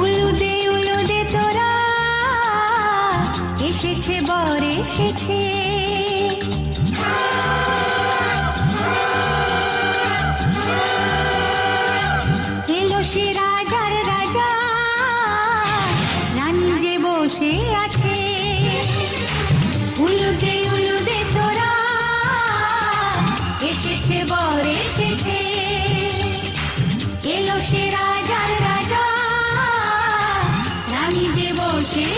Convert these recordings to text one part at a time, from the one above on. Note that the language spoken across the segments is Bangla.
উলুদে উলুদে তোরা এসেছে বর এসেছে। সে রাজার রাজা রানী যে বসে আছে এসেছে বর এসেছে। এলো সে রাজার রাজা। রানী যে বসে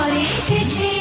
এসেছে এসেছে।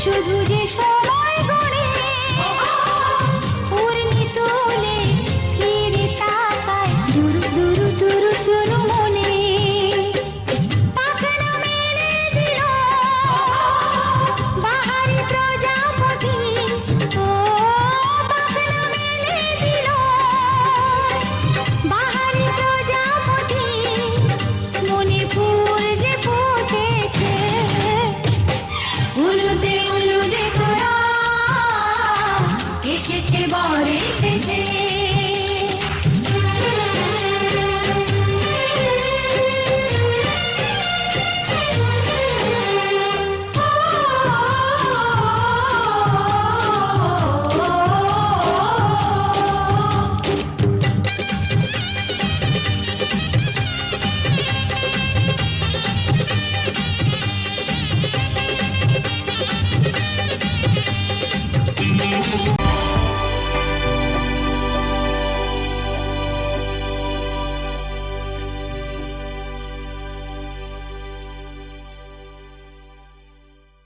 শুধু যে সময়